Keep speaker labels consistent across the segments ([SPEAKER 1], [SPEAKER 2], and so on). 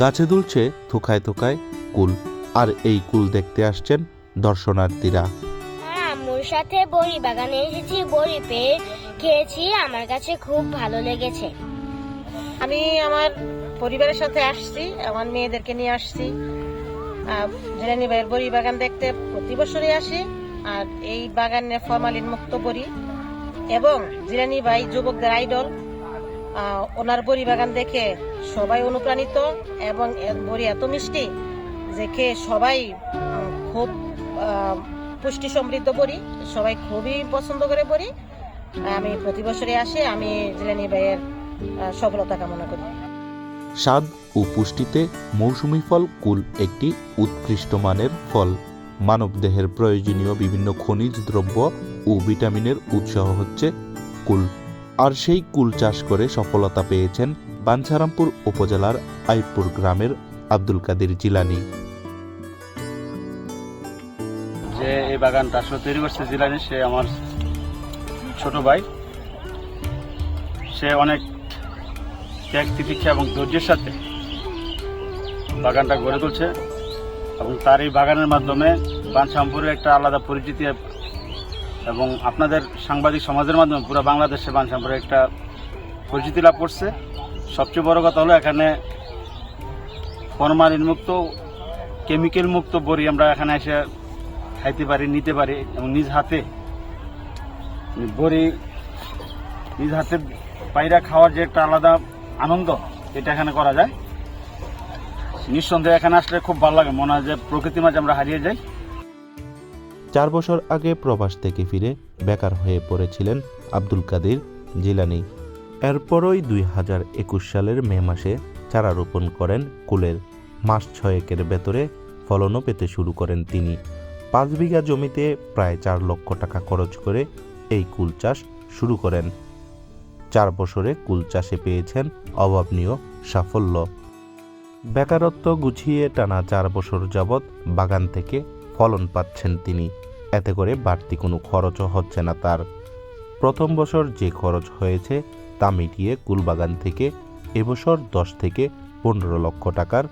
[SPEAKER 1] গাছে দুলছে থোকায় থোকায় কুল আর এই কুল দেখতে আসছেন দর্শনার্থীরা।
[SPEAKER 2] হ্যাঁ আম্মুর সাথে বড়ি বাগানে এসেছি বড়ি পেয়ে খেয়েছি আমার কাছে খুব ভালো লেগেছে।
[SPEAKER 3] আমি আমার পরিবারের সাথে আসছি আমার মেয়েদেরকে নিয়ে আসছি। জিরানি ভাইয়ের বড়ি বাগান দেখতে প্রতি বছরই আসি আর এই বাগানে ফরমালিন মুক্ত বড়ি। এবং জিরানি ভাই যুবকদের আইডল আহ, ওনার বড়ি বাগান দেখে সবাই অনুপ্রাণিত এবং বড়ি এত মিষ্টি যে খেয়ে সবাই খুব পুষ্টি সমৃদ্ধ বড়ি। সবাই খুবই পছন্দ করে বড়ি। আমি প্রতি বছরই আসি, আমি জিরানি ভাইয়ের সফলতা কামনা করি।
[SPEAKER 1] স্বাদ ও পুষ্টিতে মৌসুমি ফল কুল একটি উৎকৃষ্ট মানের ফল। মানবদেহের প্রয়োজনীয় বিভিন্ন খনিজ দ্রব্য ও ভিটামিনের উৎসাহ হচ্ছে কুল। আর সেই কুল চাষ করে সফলতা পেয়েছেন বাঞ্ছারামপুর উপজেলার আইপুর গ্রামের আব্দুল কাদের জিলানি।
[SPEAKER 4] যে এই বাগানটা আসলে তৈরি করছে জিলানি, সে আমার ছোট ভাই। সে অনেক ত্যাগ, তিতিক্ষা এবং ধৈর্যের সাথে বাগানটা গড়ে তুলছে এবং তার এই বাগানের মাধ্যমে বানশামপুরের একটা আলাদা পরিচিতি এবং আপনাদের সাংবাদিক সমাজের মাধ্যমে পুরো বাংলাদেশে বানশামপুরের একটা পরিচিতি লাভ করছে। সবচেয়ে বড় কথা হলো এখানে ফরমালিন মুক্ত, কেমিক্যাল মুক্ত বড়ি আমরা এখানে এসে খাইতে পারি, নিতে পারি এবং নিজ হাতে বড়ি নিজ হাতে পায়রা খাওয়ার যে একটা আলাদা আনন্দ, এটা এখানে করা যায়। নিঃসন্দেহে এখানে আসলে খুব ভালো লাগে, মনে হয় যে প্রকৃতি মাঝে আমরা হারিয়ে যাই।
[SPEAKER 1] চার বছর আগে প্রবাস থেকে ফিরে বেকার হয়ে পড়েছিলেন আব্দুল কাদের জিলানি। এরপরই দুই হাজার একুশ সালের মে মাসে চারা রোপণ করেন কুলের। মাস ছয়েকের ভেতরে ফলনও পেতে শুরু করেন তিনি। পাঁচ বিঘা জমিতে প্রায় চার লক্ষ টাকা খরচ করে এই কুল চাষ শুরু করেন। চার বছরে কুল চাষে পেয়েছেন অভাবনীয় সাফল্য। বেকারত্ব গুছিয়ে টানা চার বছর যাবৎ বাগান থেকে ফলন পাচ্ছেন তিনি। এতে করে বাড়তি কোনো খরচও হচ্ছে না তার। প্রথম বছর যে খরচ হয়েছে তা মিটিয়ে কুলবাগান থেকে এবছর দশ থেকে পনেরো লক্ষ টাকার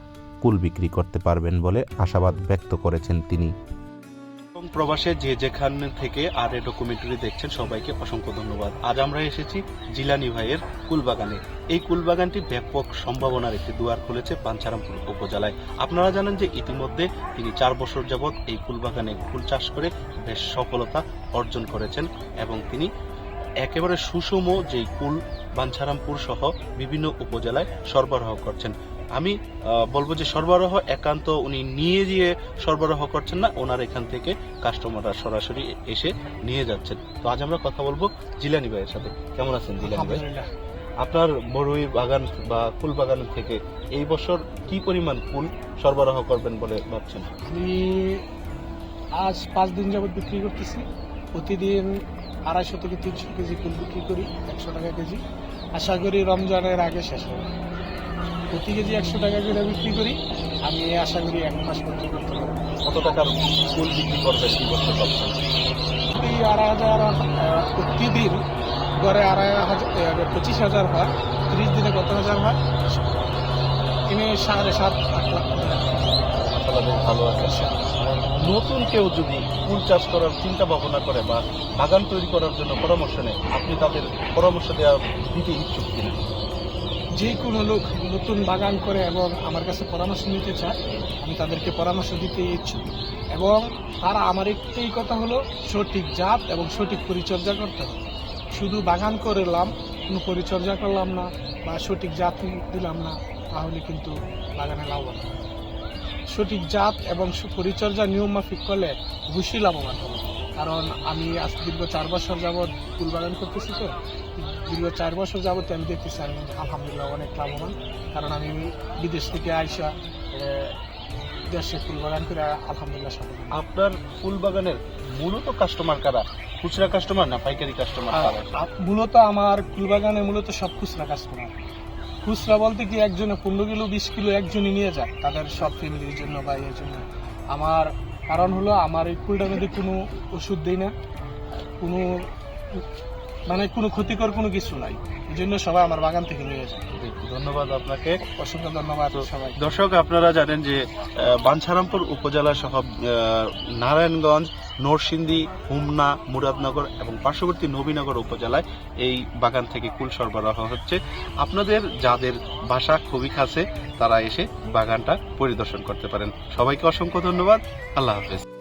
[SPEAKER 1] কুল বিক্রি করতে পারবেন বলে আশাবাদ ব্যক্ত করেছেন তিনি।
[SPEAKER 5] এবং প্রবাসে যে যেখান থেকে আর এ ডকুমেন্টারি দেখছেন, সবাইকে অসংখ্য ধন্যবাদ। আজ আমরা এসেছি জিলানি ভাইয়ের কুলবাগানে। এই কুলবাগানটি ব্যাপক সম্ভাবনার একটি দুয়ার খুলেছে পাঞ্চারামপুর উপজেলায়। আপনারা জানেন যে ইতিমধ্যে তিনি চার বছর যাবৎ এই কুলবাগানে ফুল চাষ করে বেশ সফলতা অর্জন করেছেন এবং তিনি একেবারে সুষম যেই কুল বাঞ্ছারামপুর সহ বিভিন্ন উপজেলায় সরবরাহ করছেন। আমি বলব যে সরবরাহ একান্ত উনি নিয়ে গিয়ে সরবরাহ করছেন না ওনার এখান থেকে কাস্টমাররা সরাসরি এসে নিয়ে যাচ্ছেন। তো আজ আমরা কথা বলব জিলানি ভাইয়ের সাথে। কেমন আছেন জিলানি ভাই? আপনার মরুই বাগান বা ফুল বাগান থেকে এই বছর কি পরিমাণ ফুল সরবরাহ করবেন বলে ভাবছেন?
[SPEAKER 6] আমি আজ পাঁচ দিন যাবত বিক্রি করতেছি। প্রতিদিন আড়াইশো থেকে তিনশো কেজি ফুল বিক্রি করি একশো টাকা কেজি। আশা করি রমজানের আগে শেষ হবে। প্রতি কেজি একশো টাকা করে বিক্রি করি। আমি আশা করি এক মাস বিক্রি করতে
[SPEAKER 5] কত টাকার ফুল বিক্রি এই বছর ভাবছেন
[SPEAKER 6] প্রতি আড়াই হাজার প্রতিদিন গড়ে আড়াই হাজার পঁচিশ হাজার হয়, ত্রিশ দিনে কত হাজার হয়? কিনে সাড়ে সাত আট লাখ
[SPEAKER 5] ভালো আছে। নতুন কেউ যদি ফুল চাষ করার চিন্তা ভাবনা করে বা বাগান তৈরি করার জন্য পরামর্শ নেয়, আপনি তাদের পরামর্শ দেওয়া দিতে ইচ্ছুক কিনা?
[SPEAKER 6] যে কোনো লোক নতুন বাগান করে এবং আমার কাছে পরামর্শ নিতে চায়, আমি তাদেরকে পরামর্শ দিতে ইচ্ছুক। এবং তারা আমার একটাই কথা হলো, সঠিক জাত এবং সঠিক পরিচর্যা করতে হবে। শুধু বাগান করলাম, কোনো পরিচর্যা করলাম না বা সঠিক জাত দিলাম না, তাহলে কিন্তু বাগানে লাভবান সঠিক জাত এবং পরিচর্যা নিয়ম মাফিক করলে অবশ্যই লাভবান হবে। কারণ আমি আজ দীর্ঘ চার বছর যাবৎ ফুলবাগান করতেছি তো। দীর্ঘ চার বছর যাবৎ আমি দেখতেছি আমি আলহামদুলিল্লাহ অনেক লাভবান। কারণ আমি বিদেশ থেকে আইসা দেশে ফুল বাগান করে আলহামদুলিল্লাহ সফল
[SPEAKER 5] আপনার ফুলবাগানের মূলত কাস্টমার কারা? খুচরা কাস্টমার না পাইকারি কাস্টমার
[SPEAKER 6] মূলত আমার ফুলবাগানে মূলত সব খুচরা কাস্টমার খুচরা বলতে কি একজনে পনেরো কিলো বিশ কিলো একজনই নিয়ে যায় তাদের সব ফ্যামিলির জন্য বা এর জন্য। আমার কারণ হলো আমার এই ফুলটার মধ্যে কোনো ওষুধ দিই না কোনো মানে কোনো ক্ষতিকর কোনো কিছু নাই। এই জন্য সবাই আমার বাগান থেকে নিয়ে যায়
[SPEAKER 5] ধন্যবাদ আপনাকে।
[SPEAKER 6] অসংখ্য ধন্যবাদ সবাই
[SPEAKER 5] দর্শক আপনারা জানেন যে বাঞ্ছারামপুর উপজেলা সহ নারায়ণগঞ্জ নরসিংদী হুমনা মুরাদনগর এবং পার্শ্ববর্তী নবীনগর উপজেলায় এই বাগান থেকে কুল সরবরাহ হচ্ছে। আপনাদের যাদের বাসা খুবই কাছে তারা এসে বাগানটা পরিদর্শন করতে পারেন। সবাইকে অসংখ্য ধন্যবাদ। আল্লাহ হাফেজ।